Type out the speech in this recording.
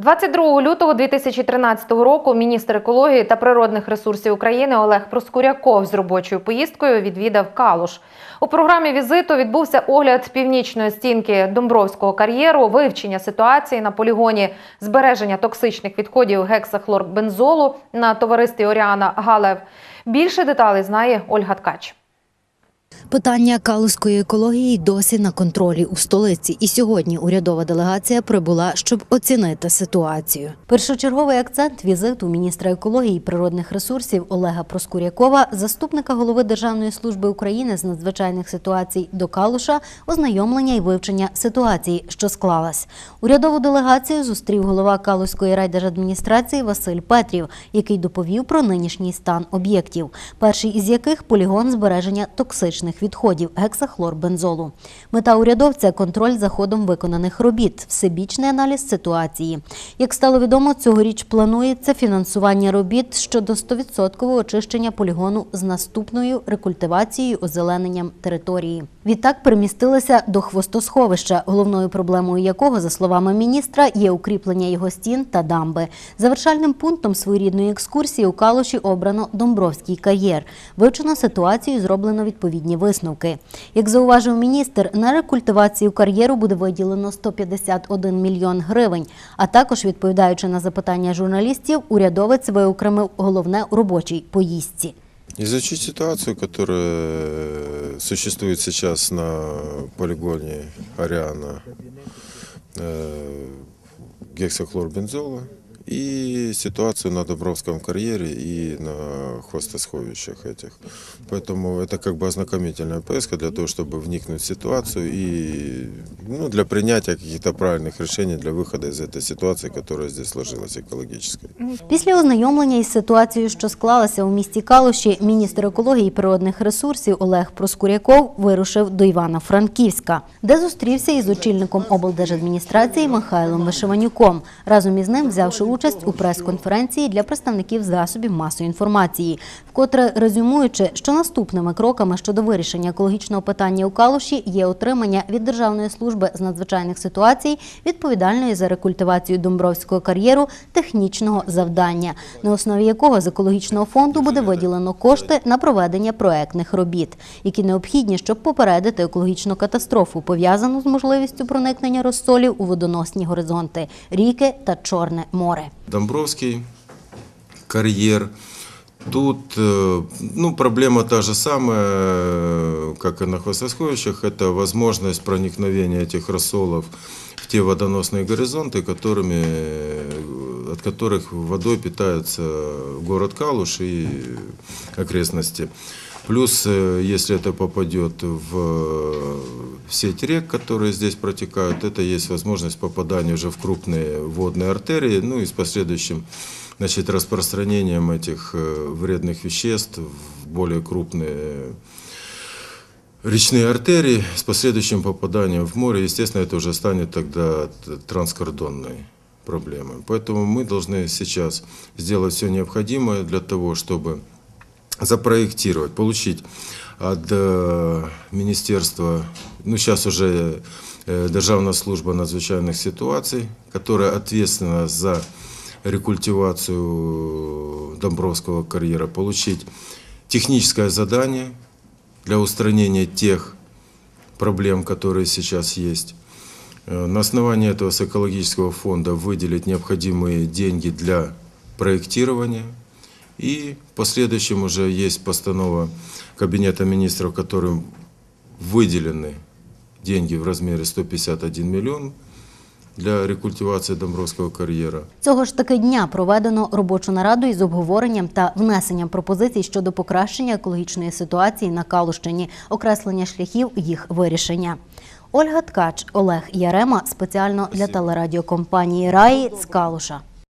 22 лютого 2013 року міністр екології та природних ресурсів України Олег Проскуряков з робочою поїздкою відвідав Калуш. У програмі візиту відбувся огляд північної стінки Домбровського кар'єру, вивчення ситуації на полігоні збереження токсичних відходів гексахлорбензолу на товаристві Оріана Галев. Більше деталей знає Ольга Ткач. Питання калузької екології досі на контролі у столиці. І сьогодні урядова делегація прибула, щоб оцінити ситуацію. Першочерговий акцент візиту міністра екології і природних ресурсів Олега Проскурякова, заступника голови Державної служби України з надзвичайних ситуацій до Калуша, ознайомлення і вивчення ситуації, що склалась. Урядову делегацію зустрів голова Калузької райдержадміністрації Василь Петрів, який доповів про нинішній стан об'єктів, перший із яких полігон збереження токсичних відходів гексахлорбензолу. Мета урядовця контроль за ходом виконаних робіт, всебічний аналіз ситуації. Як стало відомо, цьогоріч планується фінансування робіт щодо 100% очищення полігону з наступною рекультивацією озелененням території. Відтак перемістилися до хвостосховища, головною проблемою якого, за словами міністра, є укріплення його стін та дамби. Завершальним пунктом своєрідної екскурсії у Калуші обрано Домбровський кар'єр. Вивчено ситуацію, зроблено відповідні висновки. Як зауважив міністр, на рекультивацію кар'єру буде виділено 151 мільйон гривень. А також, відповідаючи на запитання журналістів, урядовець виокремив головне робочій поїздці. Изучить ситуацию, которая существует сейчас на полигоне Ариана э, гексохлорбензола и ситуацию на Добровском карьере и на хвостосховищах этих. Поэтому это как бы ознакомительная поездка для того, чтобы вникнуть в ситуацию и ну, для принятия каких-то правильных решений для выхода из этой ситуации, которая здесь сложилась экологической. Після ознайомлення із ситуацією, що склалася у місті Калуші, міністр екології і природних ресурсів Олег Проскуряков вирушив до Івано-Франківська, де зустрівся із очільником облдержадміністрації Михайлом Вишиванюком. Разом із ним взявши участь у прес-конференції для представників засобів масової інформації, вкотре резюмуючи, що наступними кроками щодо вирішення екологічного питання у Калуші є отримання від Державної служби з надзвичайних ситуацій відповідальної за рекультивацію Домбровського кар'єру технічного завдання, на основі якого з екологічного фонду буде виділено кошти на проведення проектних робіт, які необхідні, щоб попередити екологічну катастрофу, пов'язану з можливістю проникнення розсолів у водоносні горизонти ріки та Чорне море. Домбровский карьер. Тут ну, проблема та же самая, как и на хвостосховищах, это возможность проникновения этих рассолов в те водоносные горизонты, которыми, от которых водой питается город Калуш и окрестности. Плюс, э, если это попадет в сеть рек, которые здесь протекают, это есть возможность попадания уже в крупные водные артерии, ну и с последующим значит, распространением этих э, вредных веществ в более крупные речные артерии с последующим попаданием в море. Естественно, это уже станет тогда транскордонной проблемой. Поэтому мы должны сейчас сделать все необходимое для того, чтобы запроектировать, получить от э, Министерства, ну сейчас уже э, Державная служба надзвичайных ситуаций, которая ответственна за рекультивацию Домбровского карьера, получить техническое задание для устранения тех проблем, которые сейчас есть. Э, На основании этого с экологического фонда выделить необходимые деньги для проектирования. И в последующем уже есть постанова Кабинета министров, которым выделены деньги в размере 151 миллион для рекультивации Домбровского карьера. Цього ж таки дня проведено робочу нараду із обговоренням та внесенням пропозицій щодо покращення екологічної ситуації на Калущині, окреслення шляхів їх вирішення. Ольга Ткач, Олег Ярема спеціально для телерадіокомпанії Раї з Калуша.